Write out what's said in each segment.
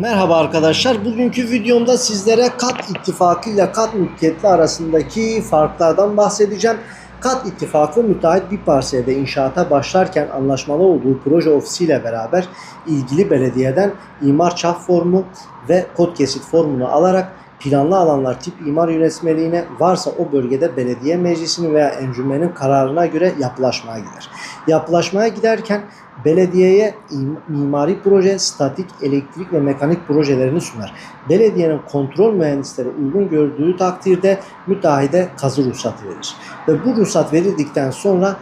Merhaba arkadaşlar. Bugünkü videomda sizlere kat ittifakı ile kat mülkiyetli arasındaki farklardan bahsedeceğim. Kat ittifakı müteahhit bir parselde inşaata başlarken anlaşmalı olduğu proje ofisiyle beraber ilgili belediyeden imar çap formu ve kod kesit formunu alarak planlı alanlar tip imar yönetmeliğine varsa o bölgede belediye meclisinin veya encümenin kararına göre yapılaşmaya gider. Yapılaşmaya giderken belediyeye im- mimari proje, statik, elektrik ve mekanik projelerini sunar. Belediyenin kontrol mühendisleri uygun gördüğü takdirde müteahhide kazı ruhsatı verir. Ve bu ruhsat verildikten sonra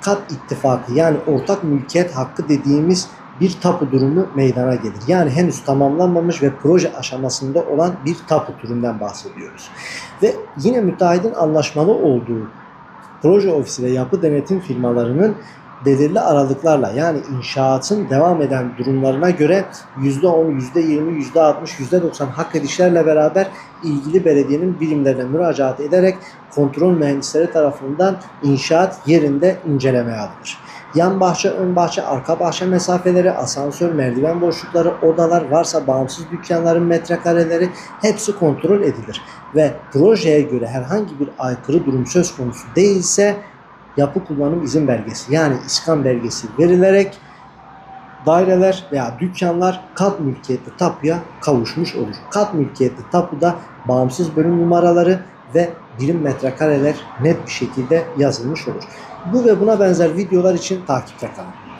kat ittifakı yani ortak mülkiyet hakkı dediğimiz bir tapu durumu meydana gelir. Yani henüz tamamlanmamış ve proje aşamasında olan bir tapu türünden bahsediyoruz. Ve yine müteahhidin anlaşmalı olduğu proje ofisi ve yapı denetim firmalarının belirli aralıklarla yani inşaatın devam eden durumlarına göre %10, %20, %60, %90 hak edişlerle beraber ilgili belediyenin birimlerine müracaat ederek kontrol mühendisleri tarafından inşaat yerinde incelemeye alınır. Yan bahçe, ön bahçe, arka bahçe mesafeleri, asansör, merdiven boşlukları, odalar, varsa bağımsız dükkanların metrekareleri hepsi kontrol edilir. Ve projeye göre herhangi bir aykırı durum söz konusu değilse yapı kullanım izin belgesi yani iskan belgesi verilerek daireler veya dükkanlar kat mülkiyetli tapuya kavuşmuş olur. Kat mülkiyetli tapuda bağımsız bölüm numaraları ve birim metrekareler net bir şekilde yazılmış olur. Bu ve buna benzer videolar için takipte kalın.